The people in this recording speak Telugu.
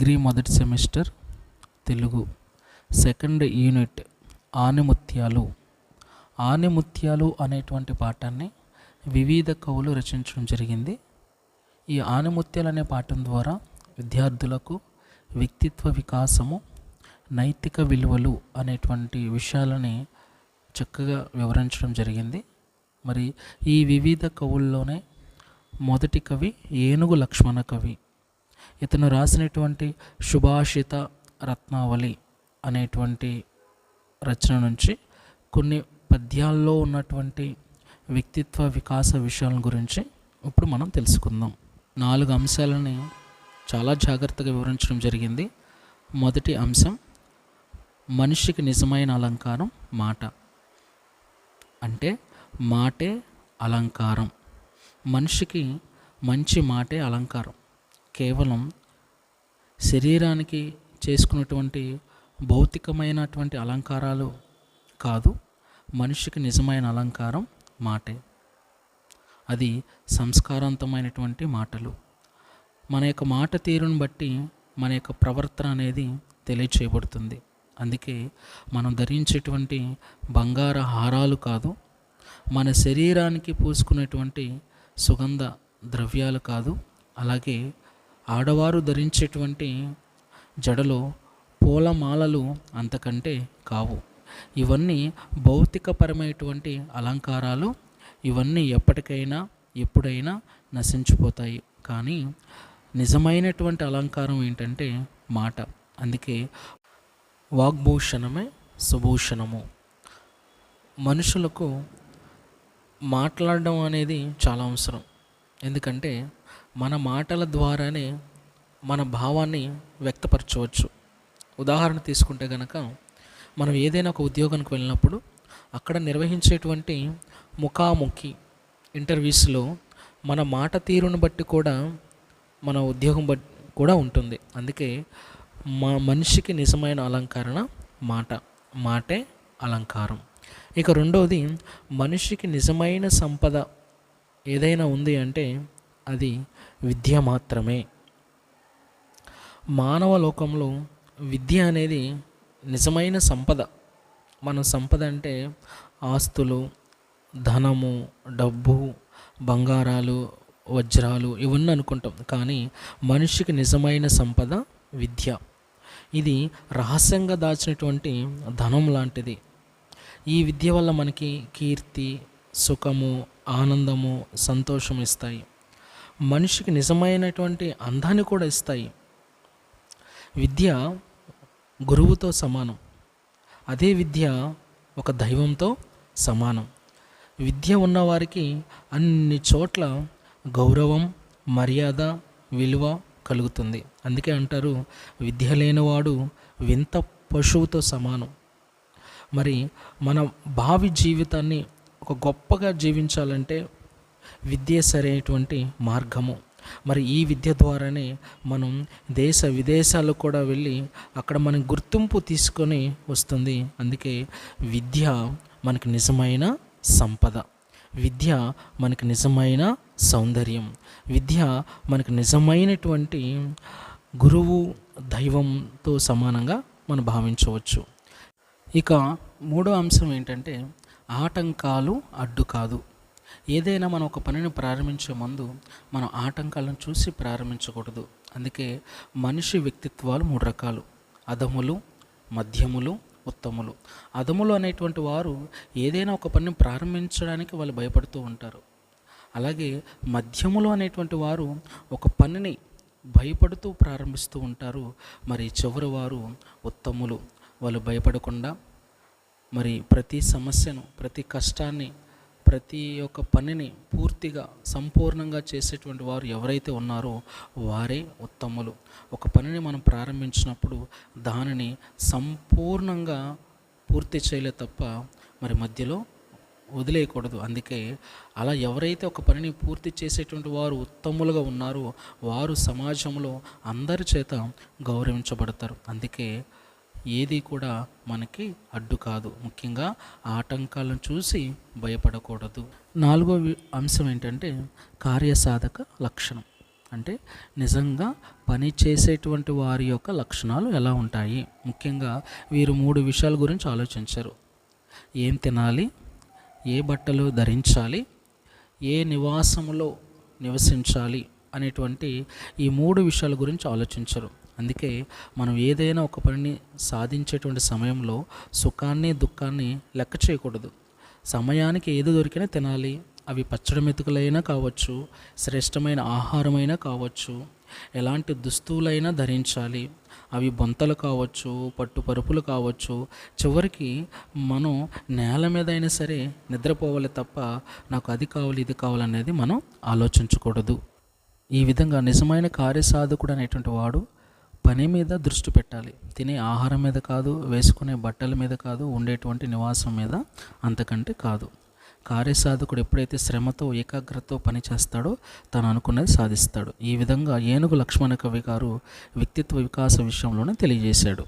డిగ్రీ మొదటి సెమిస్టర్ తెలుగు. సెకండ్ యూనిట్ ఆనిముత్యాలు. ఆనిముత్యాలు అనేటువంటి పాఠాన్ని వివిధ కవులు రచించడం జరిగింది. ఈ ఆనిముత్యాలు అనే పాఠం ద్వారా విద్యార్థులకు వ్యక్తిత్వ వికాసము నైతిక విలువలు అనేటువంటి విషయాలని చక్కగా వివరించడం జరిగింది. మరి ఈ వివిధ కవుల్లోనే మొదటి కవి ఏనుగు లక్ష్మణ కవి. ఇతను రాసినటువంటి సుభాషిత రత్నావళి అనేటువంటి రచన నుంచి కొన్ని పద్యాల్లో ఉన్నటువంటి వ్యక్తిత్వ వికాస విషయాల గురించి ఇప్పుడు మనం తెలుసుకుందాం. నాలుగు అంశాలని చాలా జాగ్రత్తగా వివరించడం జరిగింది. మొదటి అంశం మనిషికి నిజమైన అలంకారం మాట. అంటే మాటే అలంకారం. మనిషికి మంచి మాటే అలంకారం. కేవలం శరీరానికి చేసుకున్నటువంటి భౌతికమైనటువంటి అలంకారాలు కాదు మనిషికి నిజమైన అలంకారం మాటే. అది సంస్కారవంతమైనటువంటి మాటలు. మన యొక్క మాట తీరును బట్టి మన యొక్క ప్రవర్తన అనేది తెలియచేయబడుతుంది. అందుకే మనం ధరించేటువంటి బంగార హారాలు కాదు మన శరీరానికి పూసుకునేటువంటి సుగంధ ద్రవ్యాలు కాదు అలాగే ఆడవారు ధరించేటువంటి జడలో పూలమాలలు అంతకంటే కావు. ఇవన్నీ భౌతికపరమైనటువంటి అలంకారాలు. ఇవన్నీ ఎప్పటికైనా ఎప్పుడైనా నశించిపోతాయి. కానీ నిజమైనటువంటి అలంకారం ఏంటంటే మాట. అందుకే వాగ్భూషణమే సుభూషణము. మనుషులకు మాట్లాడడం అనేది చాలా అవసరం. ఎందుకంటే మన మాటల ద్వారానే మన భావాన్ని వ్యక్తపరచవచ్చు. ఉదాహరణ తీసుకుంటే కనుక మనం ఏదైనా ఒక ఉద్యోగానికి వెళ్ళినప్పుడు అక్కడ నిర్వహించేటువంటి ముఖాముఖి ఇంటర్వ్యూస్లో మన మాట తీరును బట్టి కూడా మన ఉద్యోగం బట్టి కూడా ఉంటుంది. అందుకే మా మనిషికి నిజమైన అలంకరణ మాట మాటే అలంకారం. ఇక రెండవది మనిషికి నిజమైన సంపద ఏదైనా ఉంది అంటే అది విద్య మాత్రమే. మానవ లోకంలో విద్య అనేది నిజమైన సంపద. మన సంపద అంటే ఆస్తులు ధనము డబ్బు బంగారాలు వజ్రాలు ఇవన్నీ అనుకుంటాం. కానీ మనిషికి నిజమైన సంపద విద్య. ఇది రహస్యంగా దాచినటువంటి ధనం లాంటిది. ఈ విద్య వల్ల మనకి కీర్తి సుఖము ఆనందము సంతోషం ఇస్తాయి. మనిషికి నిజమైనటువంటి అందాన్ని కూడా ఇస్తాయి. విద్య గురువుతో సమానం. అదే విద్య ఒక దైవంతో సమానం. విద్య ఉన్నవారికి అన్ని చోట్ల గౌరవం మర్యాద విలువ కలుగుతుంది. అందుకే అంటారు విద్య లేనివాడు వింత పశువుతో సమానం. మరి మన భావి జీవితాన్ని ఒక గొప్పగా జీవించాలంటే విద్య సరైనటువంటి మార్గము. మరి ఈ విద్య ద్వారానే మనం దేశ విదేశాలకు కూడా వెళ్ళి అక్కడ మనం గుర్తింపు తీసుకొని వస్తుంది. అందుకే విద్య మనకి నిజమైన సంపద. విద్య మనకి నిజమైన సౌందర్యం. విద్య మనకు నిజమైనటువంటి గురువు దైవంతో సమానంగా మనం భావించవచ్చు. ఇక మూడో అంశం ఏంటంటే ఆటంకాలు అడ్డు కాదు ఏదైనా మనం ఒక పనిని ప్రారంభించే ముందు మనం ఆటంకాలను చూసి ప్రారంభించకూడదు. అందుకే మనిషి వ్యక్తిత్వాలు మూడు రకాలు. అధములు మధ్యములు ఉత్తములు. అధములు అనేటువంటి వారు ఏదైనా ఒక పనిని ప్రారంభించడానికి వాళ్ళు భయపడుతూ ఉంటారు. అలాగే మధ్యములు అనేటువంటి వారు ఒక పనిని భయపడుతూ ప్రారంభిస్తూ ఉంటారు. మరి చివరి వారు ఉత్తములు. వాళ్ళు భయపడకుండా మరి ప్రతి సమస్యను ప్రతి కష్టాన్ని ప్రతి ఒక్క పనిని పూర్తిగా సంపూర్ణంగా చేసేటువంటి వారు ఎవరైతే ఉన్నారో వారే ఉత్తములు. ఒక పనిని మనం ప్రారంభించినప్పుడు దానిని సంపూర్ణంగా పూర్తి చేయలే తప్ప మరి మధ్యలో వదిలేయకూడదు. అందుకే అలా ఎవరైతే ఒక పనిని పూర్తి చేసేటువంటి వారు ఉత్తములుగా ఉన్నారో వారు సమాజంలో అందరి చేత గౌరవించబడతారు. అందుకే ఏది కూడా మనకి అడ్డు కాదు. ముఖ్యంగా ఆటంకాలను చూసి భయపడకూడదు. నాలుగో అంశం ఏంటంటే కార్యసాధక లక్షణం. అంటే నిజంగా పని చేసేటువంటి వారి యొక్క లక్షణాలు ఎలా ఉంటాయి? ముఖ్యంగా వీరు మూడు విషయాల గురించి ఆలోచించారు. ఏం తినాలి? ఏ బట్టలు ధరించాలి? ఏ నివాసములో నివసించాలి? అనేటువంటి ఈ మూడు విషయాల గురించి ఆలోచించరు. అందుకే మనం ఏదైనా ఒక పనిని సాధించేటువంటి సమయంలో సుఖాన్ని దుఃఖాన్ని లెక్క చేయకూడదు. సమయానికి ఏది దొరికినా తినాలి. అవి పచ్చడి మెతుకులైనా కావచ్చు శ్రేష్టమైన ఆహారమైనా కావచ్చు ఎలాంటి దుస్తువులైనా ధరించాలి. అవి బొంతలు కావచ్చు పట్టు పరుపులు కావచ్చు చివరికి మనం నేల మీద అయినా సరే నిద్రపోవాలి తప్ప నాకు అది కావాలి ఇది కావాలనేది మనం ఆలోచించకూడదు. ఈ విధంగా నిజమైన కార్యసాధకుడు అనేటువంటి వాడు పని మీద దృష్టి పెట్టాలి. తినే ఆహారం మీద కాదు వేసుకునే బట్టల మీద కాదు ఉండేటువంటి నివాసం మీద అంతకంటే కాదు. కార్యసాధకుడు ఎప్పుడైతే శ్రమతో ఏకాగ్రతతో పనిచేస్తాడో తను అనుకున్నది సాధిస్తాడు. ఈ విధంగా ఏనుగు లక్ష్మణ కవి గారు వ్యక్తిత్వ వికాస విషయంలోనే తెలియజేశాడు.